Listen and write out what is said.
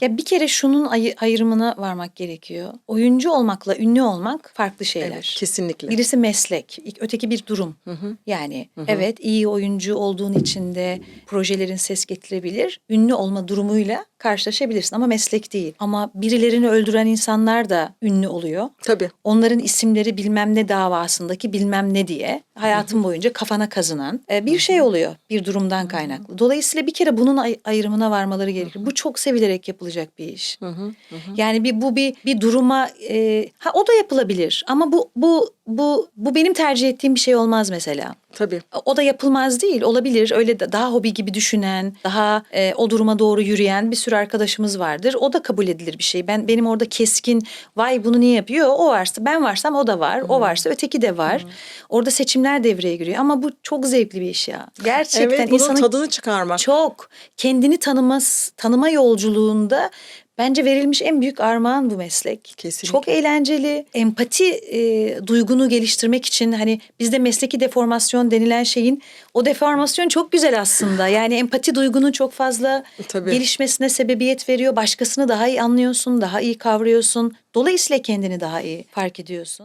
Ya bir kere şunun ayı- ayrımına varmak gerekiyor. Oyuncu olmakla ünlü olmak farklı şeyler. Evet, kesinlikle. Birisi meslek, ilk- öteki bir durum. Yani evet iyi oyuncu olduğun için de projelerin ses getirebilir. Ünlü olma durumuyla karşılaşabilirsin ama meslek değil. Ama birilerini öldüren insanlar da ünlü oluyor. Tabii. Onların isimleri bilmem ne davasındaki bilmem ne diye hayatın boyunca kafana kazınan e, bir şey oluyor bir durumdan kaynaklı. Dolayısıyla bir kere bunun ay- ayrımına varmaları gerekir. Bu çok sevilerek yapılacak bir iş. Yani bir bu bir bir duruma e, ha o da yapılabilir ama bu bu bu bu benim tercih ettiğim bir şey olmaz mesela. Tabii. O da yapılmaz değil. Olabilir. Öyle daha hobi gibi düşünen, daha e, o duruma doğru yürüyen bir sürü arkadaşımız vardır. O da kabul edilir bir şey. Ben benim orada keskin, vay bunu niye yapıyor? O varsa ben varsam o da var. O varsa öteki de var. Orada seçimler devreye giriyor. Ama bu çok zevkli bir iş ya. Gerçekten evet bunun insanın tadını çıkarmak. çok kendini tanımas, tanıma yolculuğunda bence verilmiş en büyük armağan bu meslek. Kesinlikle. Çok eğlenceli. Empati e, duygunu geliştirmek için hani bizde mesleki deformasyon denilen şeyin o deformasyon çok güzel aslında. Yani empati duygunun çok fazla Tabii. gelişmesine sebebiyet veriyor. Başkasını daha iyi anlıyorsun, daha iyi kavruyorsun. Dolayısıyla kendini daha iyi fark ediyorsun.